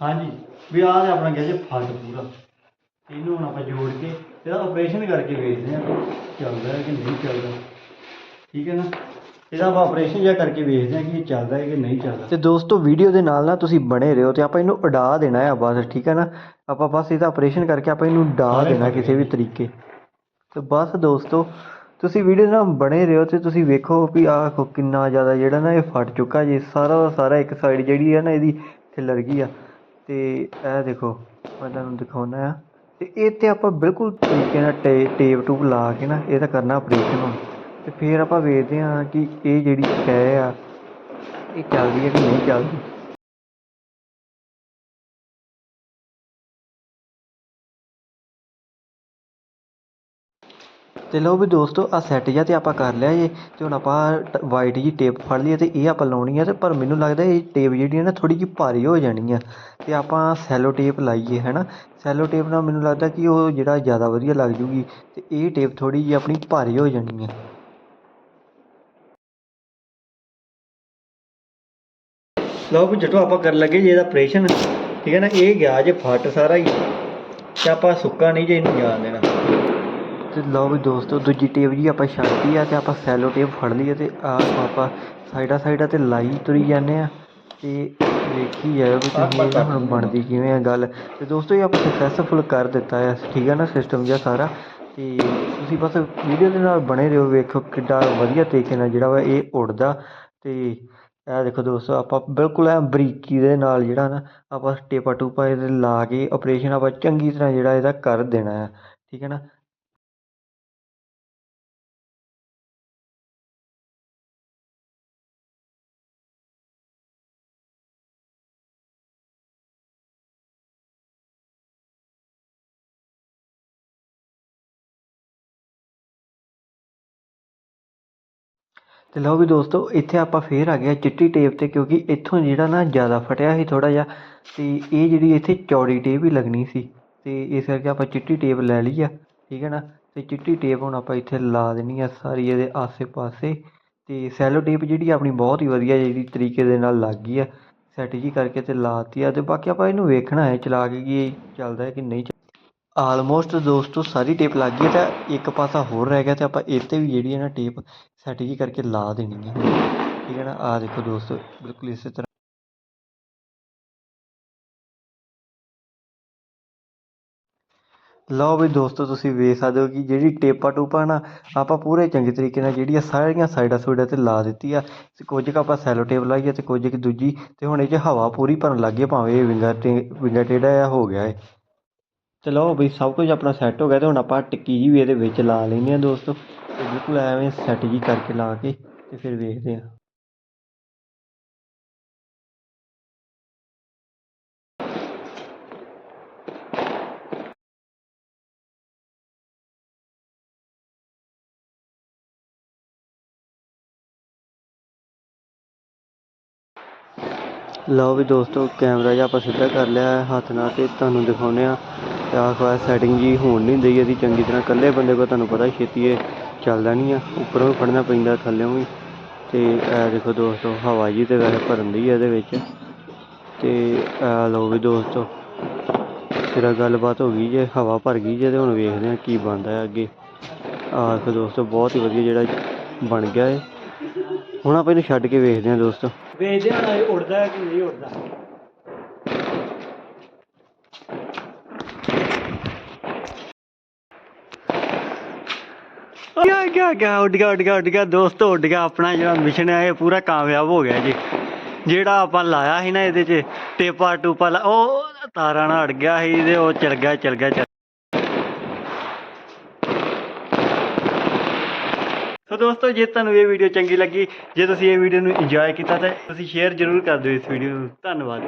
ਹਾਂਜੀ। ਵੀ ਆਹ ਤੇ ਆਪਣਾ ਗਿਆ ਜੇ ਫੱਟ ਪੂਰਾ। ਇਹਨੂੰ ਹੁਣ ਆਪਾਂ ਜੋੜ ਕੇ ਇਹਦਾ ਆਪਰੇਸ਼ਨ ਕਰਕੇ ਵੇਖਦੇ ਹਾਂ ਚੱਲਦਾ ਹੈ ਕਿ ਨਹੀਂ ਚੱਲਦਾ। ਠੀਕ ਹੈ ਨਾ? ਇਹਦਾ ਆਪਾਂ ਆਪਰੇਸ਼ਨ ਜਿਹਾ ਕਰਕੇ ਵੇਖਦੇ ਹਾਂ ਕਿ ਇਹ ਚੱਲਦਾ ਹੈ ਕਿ ਨਹੀਂ ਚੱਲਦਾ। ਤੇ ਦੋਸਤੋ ਵੀਡੀਓ ਦੇ ਨਾਲ ਨਾ ਤੁਸੀਂ ਬਣੇ ਰਹੋ ਤੇ ਆਪਾਂ ਇਹਨੂੰ ਉਡਾ ਦੇਣਾ ਹੈ ਬਸ ਠੀਕ ਹੈ ਨਾ? ਆਪਾਂ ਬਸ ਇਹਦਾ ਆਪਰੇਸ਼ਨ ਕਰਕੇ ਆਪਾਂ ਇਹਨੂੰ ਉਡਾ ਦੇਣਾ ਕਿਸੇ ਵੀ ਤਰੀਕੇ। ਤੇ ਬਸ ਦੋਸਤੋ ਤੁਸੀਂ ਵੀਡੀਓ ਨਾਲ ਬਣੇ ਰਹੋ ਤੇ ਤੁਸੀਂ ਵੇਖੋ ਵੀ ਆਹ ਕਿੰਨਾ ਜ਼ਿਆਦਾ ਜਿਹੜਾ ਨਾ ਇਹ ਫਟ ਚੁੱਕਾ ਜੀ। ਸਾਰਾ ਦਾ ਸਾਰਾ ਇੱਕ ਸਾਈਡ ਜਿਹੜੀ ਹੈ ਨਾ ਇਹਦੀ ਖਿਲਰ ਗਈ ਆ। ਤੇ ਇਹ ਦੇਖੋ, ਮੈਂ ਤੁਹਾਨੂੰ ਦਿਖਾਉਣਾ ਆ। ਤੇ ਇਹ ਤੇ ਆਪਾਂ ਬਿਲਕੁਲ ਤਰੀਕੇ ਨਾਲ ਟੇ, ਟੇਪ ਟੂਪ ਲਾ ਕੇ ਨਾ ਇਹਦਾ ਕਰਨਾ ਆਪਰੇਸ਼ਨ ਹੁਣ। ਤੇ ਫਿਰ ਆਪਾਂ ਵੇਖਦੇ ਹਾਂ ਕਿ ਇਹ ਜਿਹੜੀ ਸ਼ੈ ਆ, ਇਹ ਚੱਲਦੀ ਹੈ ਕਿ ਨਹੀਂ ਚੱਲਦੀ। ਤੇ ਲਓ ਵੀ ਦੋਸਤੋ ਆ ਸੈੱਟ ਜਿਹਾ ਤੇ ਆਪਾਂ ਕਰ ਲਿਆ ਜੇ ਤੇ ਹੁਣ ਆਪਾਂ ਵਾਈਟ ਜੀ ਟੇਪ ਫੜ ਲਈ ਹੈ ਤੇ ਇਹ ਆਪਾਂ ਲਾਉਣੀ ਆ ਤੇ ਪਰ ਮੈਨੂੰ ਲੱਗਦਾ ਇਹ ਟੇਪ ਜਿਹੜੀ ਹੈ ਨਾ ਥੋੜੀ ਜਿਹੀ ਭਾਰੀ ਹੋ ਜਾਣੀ ਆ। ਤੇ ਆਪਾਂ ਸੈਲੋ ਟੇਪ ਲਾਈਏ, ਹੈਨਾ? ਸੈਲੋ ਟੇਪ ਨਾਲ ਮੈਨੂੰ ਲੱਗਦਾ ਕਿ ਉਹ ਜਿਹੜਾ ਜ਼ਿਆਦਾ ਵਧੀਆ ਲੱਗ ਜੂਗੀ ਤੇ ਇਹ ਟੇਪ ਥੋੜੀ ਜਿਹੀ ਆਪਣੀ ਭਾਰੀ ਹੋ ਜਾਣੀ ਆ। ਲਓ ਵੀ ਜਟੋ, ਆਪਾਂ ਕਰਨ ਲੱਗੇ ਜੇ ਇਹਦਾ ਆਪਰੇਸ਼ਨ ਠੀਕ ਹੈ ਨਾ? ਇਹ ਗਿਆ ਜੇ ਫੱਟ ਸਾਰਾ ਹੀ, ਤੇ ਆਪਾਂ ਸੁੱਕਾ ਨਹੀਂ ਜੇ ਇਹਨੂੰ ਜਾਣ ਦੇਣਾ। ਤੇ ਲਓ ਵੀ ਦੋਸਤੋ ਦੂਜੀ ਟੇਪ ਜੀ ਆਪਾਂ ਛੱਡਤੀ ਆ ਤੇ ਆਪਾਂ ਸੈਲੋ ਟੇਪ ਫੜ ਲਈ ਆ ਤੇ ਆ ਆਪਾਂ ਸਾਈਡਾਂ ਸਾਈਡਾਂ ਤੇ ਲਾਈ ਤੁਰੀ ਜਾਂਦੇ ਆ। ਤੇ ਵੇਖੀ ਜਾਇਓ ਵੀ ਤੁਸੀਂ ਇਹਦਾ ਹੁਣ ਬਣਦੀ ਕਿਵੇਂ ਆ ਗੱਲ। ਤੇ ਦੋਸਤੋ ਇਹ ਆਪਾਂ ਸਕਸੈਸਫੁਲ ਕਰ ਦਿੱਤਾ ਹੈ ਠੀਕ ਹੈ ਨਾ ਸਿਸਟਮ ਜਿਹਾ ਸਾਰਾ। ਤੇ ਤੁਸੀਂ ਬਸ ਵੀਡੀਓ ਦੇ ਨਾਲ ਬਣੇ ਰਹੋ ਵੇਖੋ ਕਿੱਡਾ ਵਧੀਆ ਤਰੀਕੇ ਨਾਲ ਜਿਹੜਾ ਵਾ ਇਹ ਉੜਦਾ ਤੇ ਇਹ ਦੇਖੋ ਦੋਸਤੋ ਆਪਾਂ ਬਿਲਕੁਲ ਐ ਬਰੀਕੀ ਦੇ ਨਾਲ ਜਿਹੜਾ ਨਾ ਆਪਾਂ ਟੇਪਾ ਟੂਪਾ ਇਹਦੇ ਲਾ ਕੇ ਆਪਰੇਸ਼ਨ ਆਪਾਂ ਚੰਗੀ ਤਰ੍ਹਾਂ ਜਿਹੜਾ ਇਹਦਾ ਕਰ ਦੇਣਾ ਹੈ ਠੀਕ ਹੈ ਨਾ। ਤੇ ਲਓ ਵੀ ਦੋਸਤੋ, ਇੱਥੇ ਆਪਾਂ ਫੇਰ ਆ ਗਏ ਚਿੱਟੀ ਟੇਪ ਤੇ, ਕਿਉਂਕਿ ਇੱਥੋਂ ਜਿਹੜਾ ਨਾ ਜ਼ਿਆਦਾ ਫਟਿਆ ਸੀ ਥੋੜਾ ਜਿਹਾ, ਤੇ ਇਹ ਜਿਹੜੀ ਇੱਥੇ ਚੌੜੀ ਟੇਪ ਹੀ ਲੱਗਣੀ ਸੀ, ਤੇ ਇਸ ਕਰਕੇ ਆਪਾਂ ਚਿੱਟੀ ਟੇਪ ਲੈ ਲਈ ਆ, ਠੀਕ ਹੈ ਨਾ? ਤੇ ਚਿੱਟੀ ਟੇਪ ਹੁਣ ਆਪਾਂ ਇੱਥੇ ਲਾ ਦੇਣੀ ਆ ਸਾਰੀ ਇਹਦੇ ਆਸੇ-ਪਾਸੇ, ਤੇ ਸੈਲੋ ਟੇਪ ਜਿਹੜੀ ਆਪਣੀ ਬਹੁਤ ਹੀ ਵਧੀਆ ਜਿਹੜੀ ਤਰੀਕੇ ਦੇ ਨਾਲ ਲੱਗ ਗਈ ਆ, ਸੈੱਟ ਜੀ ਕਰਕੇ ਤੇ ਲਾਤੀ ਆ, ਤੇ ਬਾਕੀ ਆਪਾਂ ਇਹਨੂੰ ਵੇਖਣਾ ਹੈ, ਚਲਾ ਕੇ ਕੀ ਇਹ ਚੱਲਦਾ ਹੈ ਕਿ ਨਹੀਂ ਆਲਮੋਸਟ ਦੋਸਤੋ, ਸਾਰੀ ਟੇਪ ਲੱਗ ਗਈ ਤਾਂ ਇੱਕ ਪਾਸਾ ਹੋਰ ਰਹਿ ਗਿਆ ਤੇ ਆਪਾਂ ਇਹ ਤੇ ਵੀ ਜਿਹੜੀ ਹੈ ਨਾ ਟੇਪ ਸੈੱਟ ਜੀ ਕਰਕੇ ਲਾ ਦੇਣੀ ਹੈ। ਠੀਕ ਹੈ ਨਾ? ਆ ਦੇਖੋ ਦੋਸਤੋ, ਬਿਲਕੁਲ ਇਸੇ ਤਰ੍ਹਾਂ। ਲਓ ਵੀ ਦੋਸਤੋ, ਤੁਸੀਂ ਵੇਖ ਸਕਦੇ ਹੋ ਕਿ ਜਿਹੜੀ ਟੇਪਾ ਟੂਪਾ ਨਾ, ਆਪਾਂ ਪੂਰੇ ਚੰਗੇ ਤਰੀਕੇ ਨਾਲ ਜਿਹੜੀ ਆ ਸਾਰੀਆਂ ਸਾਈਡਾਂ ਸੂਈਡਾਂ ਤੇ ਲਾ ਦਿੱਤੀ ਆ। ਤੇ ਕੁਝ ਕੁ ਆਪਾਂ ਸੈਲੋ ਟੇਪ ਲਾਈ ਆ ਤੇ ਕੁਝ ਕੁ ਦੂਜੀ ਤੇ ਹੁਣ ਇਹ 'ਚ ਹਵਾ ਪੂਰੀ ਭਰਨ ਲੱਗ ਗਈ ਭਾਵੇਂ ਇਹ ਵਿੰਗਾ ਟੇ ਵਿੰਗਾ ਟੇਢਾ ਆ ਹੋ ਗਿਆ ਏ। ਤੇ ਲਓ ਬਈ ਸਭ ਕੁਝ ਆਪਣਾ ਸੈੱਟ ਹੋ ਗਿਆ ਤੇ ਹੁਣ ਆਪਾਂ ਟਿੱਕੀ ਜੀ ਵੀ ਇਹਦੇ ਵਿੱਚ ਲਾ ਲੈਂਦੇ ਆ ਦੋਸਤੋ। ਤੇ ਬਿਲਕੁਲ ਐਵੇਂ ਸੈੱਟ ਜੀ ਕਰਕੇ ਲਾ ਕੇ ਤੇ ਫਿਰ ਵੇਖਦੇ ਆ ਲਓ ਵੀ ਦੋਸਤੋ, ਕੈਮਰਾ ਜਿਹਾ ਆਪਾਂ ਸਿੱਧਾ ਕਰ ਲਿਆ ਹੈ, ਹੱਥ ਨਾਲ ਤੇ ਤੁਹਾਨੂੰ ਦਿਖਾਉਂਦੇ ਆ ਆਹ ਖਵਾ ਸੈਟਿੰਗ ਜੀ ਹੋਣ ਨਹੀਂ ਦਈ ਇਹਦੀ ਚੰਗੀ ਤਰ੍ਹਾਂ ਇਕੱਲੇ ਬੰਦੇ ਕੋ ਤੁਹਾਨੂੰ ਪਤਾ ਛੇਤੀ ਇਹ ਚੱਲਦਾ ਨਹੀਂ ਆ। ਉੱਪਰੋਂ ਵੀ ਫੜਨਾ ਪੈਂਦਾ, ਥੱਲੇੋਂ ਵੀ। ਤੇ ਇਹ ਦੇਖੋ ਦੋਸਤੋ, ਹਵਾ ਜੀ ਤੇ ਵੈਸੇ ਭਰਨ ਦੀ ਇਹਦੇ ਵਿੱਚ। ਤੇ ਇਹ ਲਓ ਵੀ ਦੋਸਤੋ, ਸਿਰਾ ਗੱਲਬਾਤ ਹੋ ਗਈ ਜੇ, ਹਵਾ ਭਰ ਗਈ ਜੇ ਤੇ ਹੁਣ ਵੇਖਦੇ ਆ ਕੀ ਬਣਦਾ ਹੈ ਅੱਗੇ। ਆਹ ਦੇਖੋ ਦੋਸਤੋ, ਬਹੁਤ ਹੀ ਵਧੀਆ ਜਿਹੜਾ ਬਣ ਗਿਆ ਹੈ ਹੁਣ ਆਪਾਂ ਇਹਨੂੰ ਛੱਡ ਕੇ ਵੇਖਦੇ ਆ ਦੋਸਤੋ। ਵੇਚਦੇ ਹਾਂ ਇਹ ਕਿ ਨਹੀਂ ਉੜਦਾ ਗਿਆ ਗਿਆ ਗਿਆ, ਉੱਡ ਗਿਆ ਉੱਡ ਗਿਆ ਉੱਡ ਗਿਆ। ਦੋਸਤੋ, ਉੱਡ ਗਿਆ ਆਪਣਾ ਜਿਹੜਾ ਮਿਸ਼ਨ ਹੈ, ਇਹ ਪੂਰਾ ਕਾਮਯਾਬ ਹੋ ਗਿਆ ਜੀ। ਜਿਹੜਾ ਆਪਾਂ ਲਾਇਆ ਸੀ ਨਾ ਇਹਦੇ 'ਚ, ਟੇਪਾ ਟੂਪਾ ਲਾ- ਉਹ ਤਾਰਾਂ ਨਾਲ ਅੜ ਗਿਆ ਸੀ ਤੇ ਉਹ ਚਲ ਗਿਆ ਚਲ ਗਿਆ, ਚਲ ਸੋ ਦੋਸਤੋ, ਜੇ ਤੁਹਾਨੂੰ ਇਹ ਵੀਡੀਓ ਚੰਗੀ ਲੱਗੀ, ਜੇ ਤੁਸੀਂ ਇਹ ਵੀਡੀਓ ਨੂੰ ਇੰਜੋਏ ਕੀਤਾ ਤਾਂ ਤੁਸੀਂ ਸ਼ੇਅਰ ਜ਼ਰੂਰ ਕਰ ਦਿਓ ਇਸ ਵੀਡੀਓ ਨੂੰ। ਧੰਨਵਾਦ।